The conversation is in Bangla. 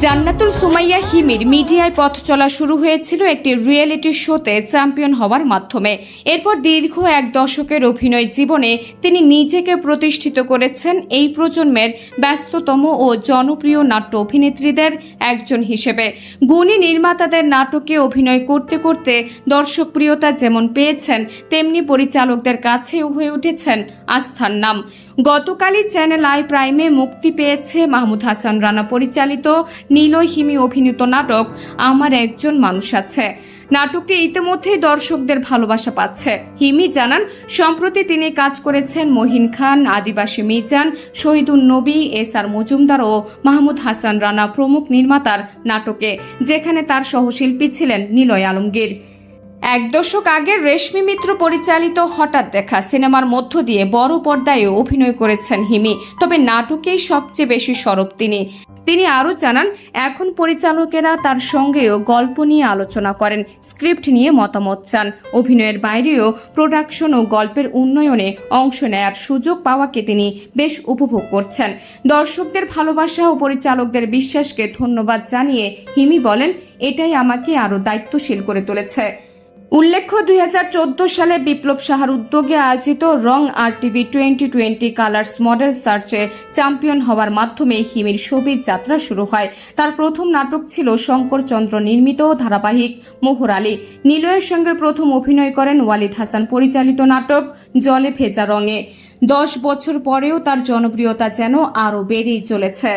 জান্নাতুল সুমাইয়া হিমির মিডিয়ায় পথ চলা শুরু হয়েছিল একটি রিয়েলিটি শোতে চ্যাম্পিয়ন হওয়ার মাধ্যমে। এরপর দীর্ঘ এক দশকের অভিনয় জীবনে তিনি নিজেকে প্রতিষ্ঠিত করেছেন এই প্রজন্মের ব্যস্ততম ও জনপ্রিয় নাট্য অভিনেত্রীদের একজন হিসেবে। গুণী নির্মাতাদের নাটকে অভিনয় করতে করতে দর্শকপ্রিয়তা যেমন পেয়েছেন, তেমনি পরিচালকদের কাছেও হয়ে উঠেছেন আস্থার নাম। গতকালই চ্যানেল আই প্রাইমে মুক্তি পেয়েছে মাহমুদ হাসান রানা পরিচালিত নীলয় হিমি অভিনীত নাটক, আমার একজন মানুষ আছে। নাটকটি ইতিমধ্যেই দর্শকদের ভালোবাসা পাচ্ছে। হিমি জানান, সম্প্রতি তিনি কাজ করেছেন মহিন খান, আদিবাসী মিজান, শহীদুল নবী, এস আর মজুমদার ও মাহমুদ হাসান রানা প্রমুখ নির্মাতার নাটকে, যেখানে তার সহশিল্পী ছিলেন নিলয় আলমগীর। এক দশক আগে রেশমি মিত্র পরিচালিত হঠাৎ দেখা সিনেমার মধ্য দিয়ে বড় পর্দায় অভিনয় করেছেন হিমি, তবে নাটকেই সবচেয়ে বেশি সরব তিনি। তিনি আরও জানান, এখন পরিচালকেরা তার সঙ্গেও গল্প নিয়ে আলোচনা করেন, স্ক্রিপ্ট নিয়ে মতামত চান। অভিনয়ের বাইরেও প্রোডাকশন ও গল্পের উন্নয়নে অংশ নেয়ার সুযোগ পাওয়াকে তিনি বেশ উপভোগ করছেন। দর্শকদের ভালোবাসা ও পরিচালকদের বিশ্বাসকে ধন্যবাদ জানিয়ে হিমি বলেন, এটাই আমাকে আরও দায়িত্বশীল করে তুলেছে। উল্লেখ্য, দুই হাজার চোদ্দ সালে বিপ্লব সাহার উদ্যোগে আয়োজিত রং R TV twenty twenty colours model সার্চে চ্যাম্পিয়ন হওয়ার মাধ্যমে হিমির ছবির যাত্রা শুরু হয়। তার প্রথম নাটক ছিল শঙ্করচন্দ্র নির্মিত ধারাবাহিক মোহর আলী। নীলয়ের সঙ্গে প্রথম অভিনয় করেন ওয়ালিদ হাসান পরিচালিত নাটক জলে ভেজা রঙে। দশ বছর পরেও তার জনপ্রিয়তা যেন আরও বেড়েই চলেছে।